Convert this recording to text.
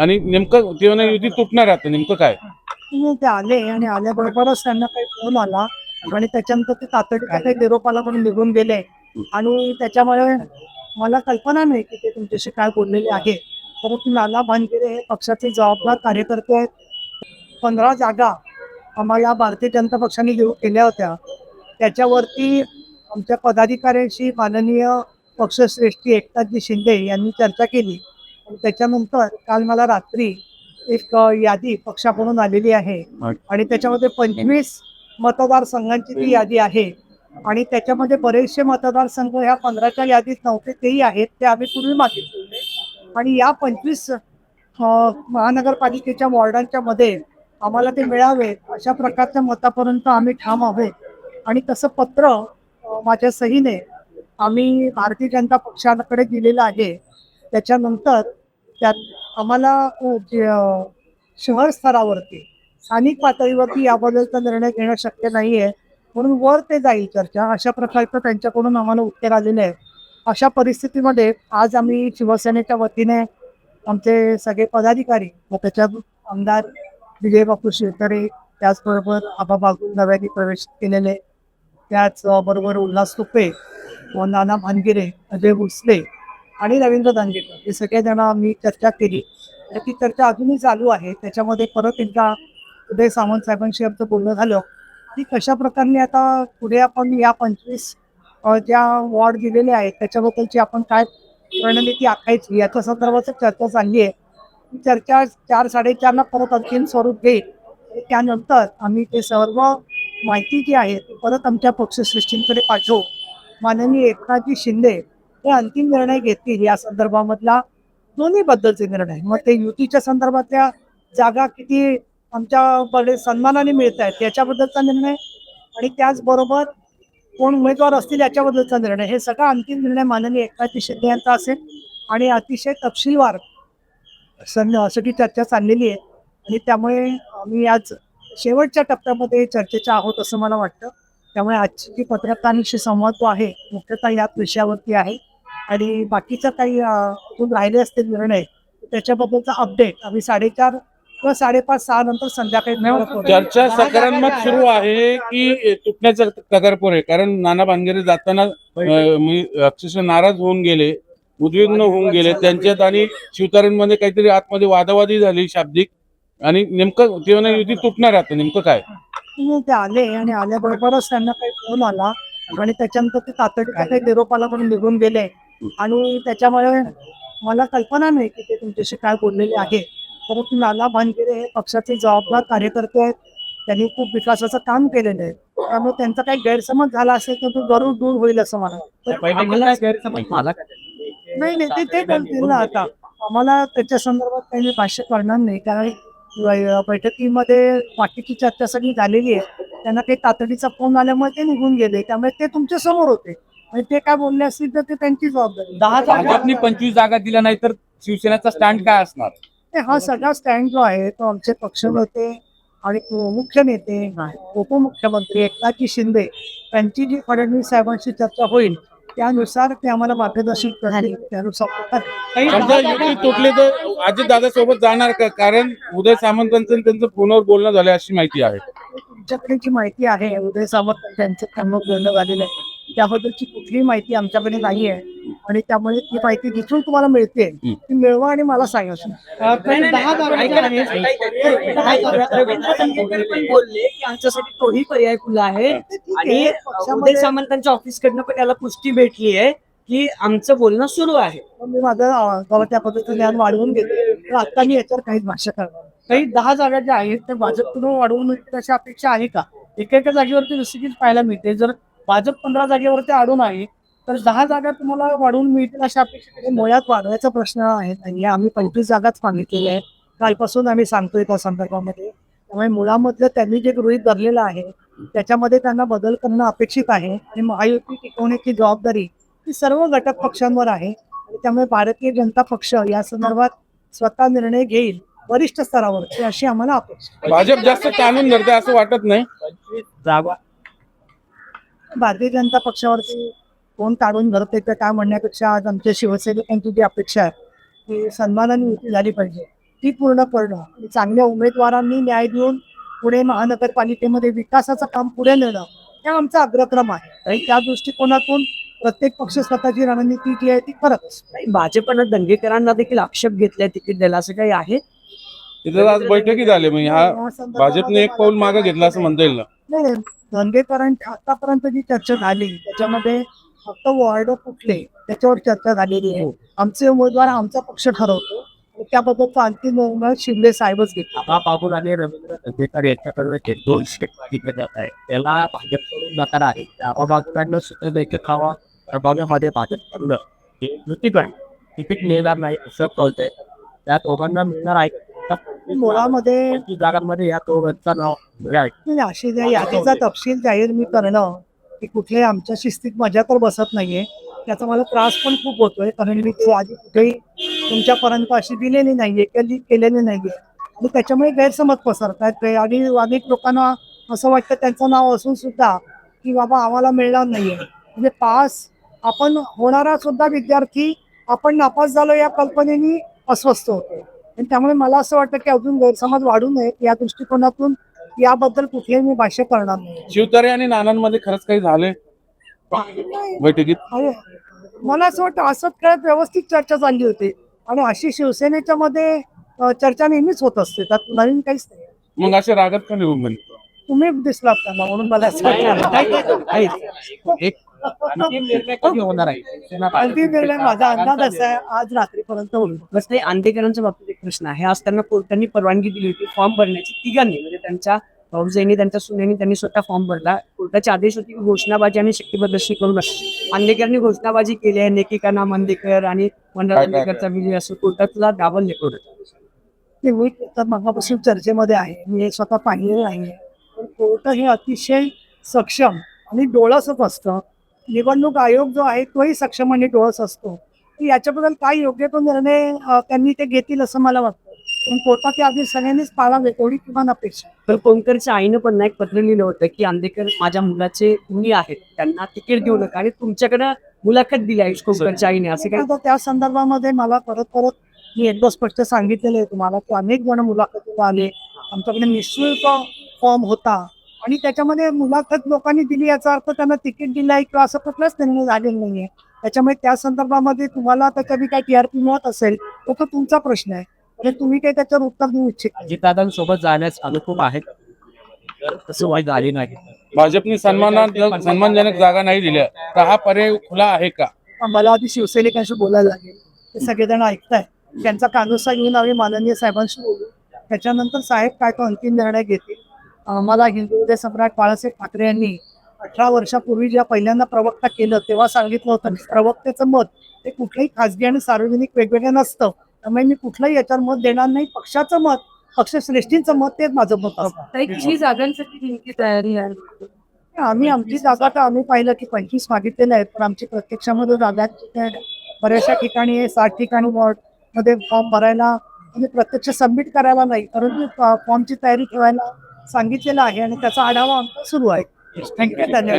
आणि नेमकं ते युती तुटणार आता नेमकं काय? ते आले आणि आल्याबरोबरच त्यांना काही फोन आला. आणि त्याच्यानंतर ते तातडीने काही निरोपाला पण निघून गेले. आणि त्याच्यामुळे मला कल्पना नाही की ते तुमच्याशी काय बोललेले आहे. परंतु नाना भानगिरे हे पक्षाचे जबाबदार कार्यकर्ते आहेत. पंधरा जागा आम्हाला भारतीय जनता पक्षाने घेऊ केल्या होत्या. त्याच्यावरती आमच्या पदाधिकाऱ्यांशी माननीय पक्षश्रेष्ठी एकनाथजी शिंदे यांनी चर्चा केली. त्याच्यानंतर काल मला रात्री एक यादी पक्षाकडून आलेली आहे. आणि त्याच्यामध्ये पंचवीस मतदारसंघांची ती यादी आहे. आणि त्याच्यामध्ये बरेचसे मतदारसंघ ह्या पंधराच्या यादीत नव्हते तेही आहेत ते आम्ही पूर्वी मागितले आणि या पंचवीस महानगरपालिकेच्या वॉर्डांच्या मध्ये आम्हाला ते मिळावे अशा प्रकारच्या मतापर्यंत आम्ही ठाम हवे आणि तसं पत्र माझ्या सहीने आम्ही भारतीय जनता पक्षाकडे दिलेलं आहे. त्याच्यानंतर त्यात आम्हाला जे, शहर स्तरावरती स्थानिक पातळीवरती याबद्दलचा निर्णय घेणं शक्य नाही आहे म्हणून वर ते जाईल चर्चा. अशा प्रकारचं त्यांच्याकडून आम्हाला उत्तर आलेलं आहे. अशा परिस्थितीमध्ये आज आम्ही शिवसेनेच्या वतीने आमचे सगळे पदाधिकारी व त्याच्यात आमदार विजय बापू शिवतरे त्याचबरोबर आबा नव्याने प्रवेश केलेले त्याचबरोबर उल्हास तुपे व नाना भानगिरे अजय भोसले आणि रवींद्र दांजेकर हे सगळेजण आम्ही चर्चा केली. तर ती चर्चा अजूनही चालू आहे. त्याच्यामध्ये परत एकदा उदय सामंत साहेबांशी आमचं बोलणं झालं. की कशा प्रकारे आता पुढे आपण या पंचवीस ज्या वॉर्ड दिलेले आहेत त्याच्याबद्दलची आपण काय रणनीती आखायची याच्या संदर्भात चर्चा चालली आहे. चर्चा चार साडेचारला परत अंतिम स्वरूप घेईल त्यानंतर आम्ही ते सर्व माहिती जी आहे परत आमच्या पक्षश्रेष्ठींकडे पाठवू. माननीय एकनाथजी शिंदे हे अंतिम निर्णय घेतील या संदर्भामधला दोन्ही बद्दलचे निर्णय. मग ते युतीच्या संदर्भातल्या जागा किती आमच्या सन्मानाने मिळत आहेत याच्याबद्दलचा निर्णय आणि त्याचबरोबर कोण उमेदवार असतील याच्याबद्दलचा निर्णय. हे सगळा अंतिम निर्णय माननीय एकनाथजी शिंदे यांचा असेल आणि अतिशय तपशीलवार सगळी चर्चा चाललेली आहे. आणि त्यामुळे आम्ही आज शेवटच्या टप्प्यामध्ये चर्चेच्या आहोत असं मला वाटतं. त्यामुळे आजची जी पत्रकारांशी संवाद जो आहे मुख्यतः याच विषयावरती आहे. आणि बाकीचं काही अजून राहिले असतील निर्णय त्याच्याबद्दलचा अपडेट आम्ही साडेचार किंवा साडेपाच सहा नंतर संध्याकाळी. चर्चा सकारात्मक सुरू आहे की तुटण्याचा कगारपूर आहे कारण नाना भानगिरे जाताना अक्षरशः नाराज होऊन गेले उद्विग्न होऊन गेले. त्यांच्यात आणि शिवतारेंमध्ये काहीतरी आतमध्ये वादावादी झाली शाब्दिक. आणि नेमकं ते म्हणे युती तुटणार आता नेमकं काय? ते आले आणि आल्याबरोबरच त्यांना काही फोन आला. आणि त्याच्यानंतर ते काही निरोपाला पण निघून गेले. आणि त्याच्यामुळे मला कल्पना नाही की ते तुमच्याशी काय बोललेले आहे. परंतु नाना भानगिरे हे पक्षाचे जबाबदार कार्यकर्ते आहेत. त्यांनी खूप विकासाचं काम केलेलं आहे. त्यामुळे त्यांचा काही गैरसमज झाला असेल तर तो जरूर दूर होईल असं मला? नाही नाही ते ते बोलतील ना आता. आम्हाला त्याच्या संदर्भात काही मी भाष्य करणार नाही. कारण बैठकीमध्ये बाकीची चर्चा सगळी झालेली आहे. त्यांना काही तातडीचा फोन आल्यामुळे ते निघून गेले. त्यामुळे ते तुमच्यासमोर होते. ते काय बोलले असतील तर ते त्यांची जबाबदारी. दहा भाजपनी पंचवीस जागा दिल्या नाही तर शिवसेनेचा स्टँड काय असणार? ते हा सगळा स्टँड जो आहे तो आमचे पक्षनेते आणि मुख्य नेते उपमुख्यमंत्री एकनाथजी शिंदे यांची जी फडणवीस साहेबांशी चर्चा होईल त्यानुसार ते आम्हाला मार्गदर्शन करतील त्यानुसार समजा युती तुटली तर अजित दादा सोबत जाणार का? कारण उदय सामंतांचं आणि त्यांचं फोनवर बोलणं झालं अशी माहिती आहे. तुमच्याकडे जी माहिती आहे उदय सामंत त्यांचं काम बोलणं झालेलं आहे. त्याबद्दलची कुठलीही माहिती आमच्याकडे नाही आहे आणि त्यामुळे ती माहिती जिथून तुम्हाला मिळते. ती मिळवा आणि मला सांगा बोलले की आमच्यासाठी तोही पर्याय खुला आहे. आणि उदय सामंतांच्या ऑफिस कडनं पण त्याला पुष्टी भेटली आहे की आमचं बोलणं सुरू आहे. मी माझं बाबा त्या पद्धतीने ज्ञान वाढवून घेते. तर आता मी याच्यावर काहीच भाष्य करणार. काही दहा जागा ज्या आहेत त्या भाजपकडून वाढवून अशी अपेक्षा आहे का? एका एका जागेवरती दुसरीच पाहायला मिळते. जर भाजप पंधरा जागेवरती अडून आहे तर दहा जागा तुम्हाला वाढवून मिळतील अशा अपेक्षा. मुळात वाढवायचा प्रश्न आहे. नाही आम्ही पंचवीस जागाच मागितलेल्या आहेत. कालपासून आम्ही सांगतोय त्या संदर्भामध्ये. त्यामुळे मुळामधलं त्यांनी जे गृहित धरलेलं आहे त्याच्यामध्ये त्यांना बदल करणं अपेक्षित आहे. आणि महायुती टिकवण्याची जबाबदारी ही सर्व घटक पक्षांवर आहे. आणि त्यामुळे भारतीय जनता पक्ष या संदर्भात स्वतः निर्णय घेईल वरिष्ठ स्तरावर अशी आम्हाला अपेक्षा आहे. भाजप जास्त ताणून धरते असं वाटत नाही. जागा भारतीय जनता पक्षावरती कोण ताडून धरते ते काय म्हणण्यापेक्षा आज आमच्या शिवसैनिकांची जी अपेक्षा आहे. ती सन्मानाने युती झाली पाहिजे. ती पूर्ण करणं. चांगल्या उमेदवारांनी न्याय देऊन पुणे महानगरपालिकेमध्ये विकासाचं काम पुढे नेणं हे आमचा अग्रक्रम आहे. आणि त्या दृष्टिकोनातून प्रत्येक पक्ष स्वतःची रणनीती जी आहे ती करत भाजपनं दंगेकरांना देखील आक्षेप घेतलाय तिकीट द्यायला असं काही आहे? तिथं आज बैठकीत आले म्हणजे हा भाजपने एक पाऊल मागे घेतला असं म्हणता येईल ना? नाही नाही. आतापर्यंत जी चर्चा झाली त्याच्यामध्ये फक्त वॉर्ड कुठले त्याच्यावर चर्चा झालेली आहे. आमचे उमेदवार आमचा पक्ष ठरवतो. त्याबद्दल त्याबद्दलचा अंतिम निर्णय शिंदे साहेबच घेतला आबा बाबूल आणि रवींद्र दंगेकर यांच्याकडे दोन स्टेट जात आहे त्याला भाजपकडून नकार आहे. आबा सुद्धा देखील खावा. प्रभागामध्ये भाजपकडनं हे युतीकडे तिकीट मिळणार नाही असं कळतंय. त्या दोघांना मिळणार आहे. मुळामध्ये जागांमध्ये या दोघांचं नाव अशी ज्या यादीचा तपशील जाहीर मी करणं की कुठे आमच्या शिस्तीत मजा तर बसत नाहीये. त्याचा मला त्रास पण खूप होतोय कारण मी तो आधी कुठेही तुमच्यापर्यंत अशी दिलेली नाहीये केली केलेली नाहीये. आणि त्याच्यामुळे गैरसमज पसरतात आणि अनेक लोकांना असं वाटतं त्यांचं नाव असून सुद्धा की बाबा आम्हाला मिळणार नाहीये. म्हणजे पास आपण होणारा सुद्धा विद्यार्थी आपण नापास झालो या कल्पनेने अस्वस्थ होतो आणि त्यामुळे मला असं वाटतं की अजून गैरसमज वाढू नये या दृष्टिकोनातून याबद्दल कुठेही मी भाष्य करणार नाही. शिवतारे आणि नानांमध्ये खरंच काही झाले बैठकीत? अरे, मला असं वाटतं असंच खेळत व्यवस्थित चर्चा चालली होती. आणि अशी शिवसेनेच्या मध्ये अ, चर्चा नेहमीच होत असते. त्यात नवीन काहीच नाही. मग असे रागात का निघून गेले? तुम्ही दिसलात त्यांना म्हणून मला असं वाटतं. एक अंतिम निर्णय कधी होणार आहे? सेना अंतिम निर्णय माझा अंदाज असा आहे आज रात्रीपर्यंत होईल. बस ते आंदेकरांच्या बाबतीत एक प्रश्न आहे. आज त्यांना कोर्टाने परवानगी दिली होती फॉर्म भरण्याची तिघांनी म्हणजे त्यांच्या भाऊजाईनी त्यांच्या सुनेनी त्यांनी स्वतः फॉर्म भरला. कोर्टाचे आदेश होते की घोषणाबाजी आणि शक्ती प्रदर्शन करू नका आंदेकरांनी घोषणाबाजी केली आहे नेकिका नाम आंदेकर आणि मंडळ काय- काय- आंदेकरचा विजय असं कोर्टातला दाबल लेखवलं ते मी तर मगापासून चर्चेमध्ये आहे. मी हे स्वतः पाहिलेलं नाहीये. पण कोर्ट हे अतिशय सक्षम आणि डोळसच असतं. निवडणूक आयोग जो आहे तोही सक्षम आणि डोळस असतो. की याच्याबद्दल काय योग्य तो निर्णय त्यांनी ते घेतील असं मला वाटतं. पण कोर्टाच्या आधी सगळ्यांनीच पाळावे एवढी किमान अपेक्षा. तर कोणकरच्या आईनं पण ना एक पत्र लिहिलं होतं की आंदेकर माझ्या मुलाचे मुली आहेत त्यांना तिकीट देऊ नका आणि तुमच्याकडे मुलाखत दिली आहे कोणकरच्या आईने असं काय? त्या संदर्भामध्ये मला परत परत मी एकदा स्पष्ट सांगितलेलं आहे तुम्हाला की अनेक जण मुलाखतीला आले. आमच्याकडे निशुल्क फॉर्म होता. आणि त्याच्यामध्ये मुलाखत लोकांनी दिली याचा अर्थ त्यांना तिकीट दिलं आहे किंवा असं कुठलाच निर्णय झालेला नाहीये. त्याच्यामुळे त्या संदर्भामध्ये तुम्हाला त्याच्याबी काही टीआरपी मिळत असेल तो तो तुमचा प्रश्न आहे. म्हणजे तुम्ही काही त्याच्यावर उत्तर देऊ इच्छित. अजितदादांसोबत जाण्यास अनुकूल आहेत. तर तसं वाईट झाली नाही. भाजपने सन्मानात सन्मानजनक जागा नाही दिल्या. तर हा पर्याय खुला आहे का? मला आधी शिवसैनिकांशी बोलायला लागेल. ते सगळेजण ऐकताय त्यांचा कानूसा घेऊन आम्ही माननीय साहेबांशी बोलू. त्याच्यानंतर साहेब काय तो अंतिम निर्णय घेतील? आम्हाला हिंदू सम्राट बाळासाहेब ठाकरे यांनी अठरा वर्षापूर्वी ज्या पहिल्यांदा प्रवक्ता केलं तेव्हा सांगितलं होतं प्रवक्त्याचं मत ते कुठलंही खाजगी आणि सार्वजनिक वेगवेगळं नसतं. त्यामुळे मी कुठलंही याच्यावर मत देणार नाही. पक्षाचं मत पक्षश्रेष्ठींचं मत तेच माझं मत असतं. जागांसाठी तयारी आहे. आम्ही आमची जागा तर आम्ही पाहिलं की पंचवीस मागितलेल्या आहेत पण आमची प्रत्यक्षामध्ये जागा बऱ्याचशा ठिकाणी साठ ठिकाणी वॉर्डमध्ये फॉर्म भरायला म्हणजे प्रत्यक्ष सबमिट करायला नाही परंतु फॉर्मची तयारी ठेवायला सांगितलेलं आहे आणि त्याचा आढावा आमचा सुरू आहे. थँक्यू धन्यवाद.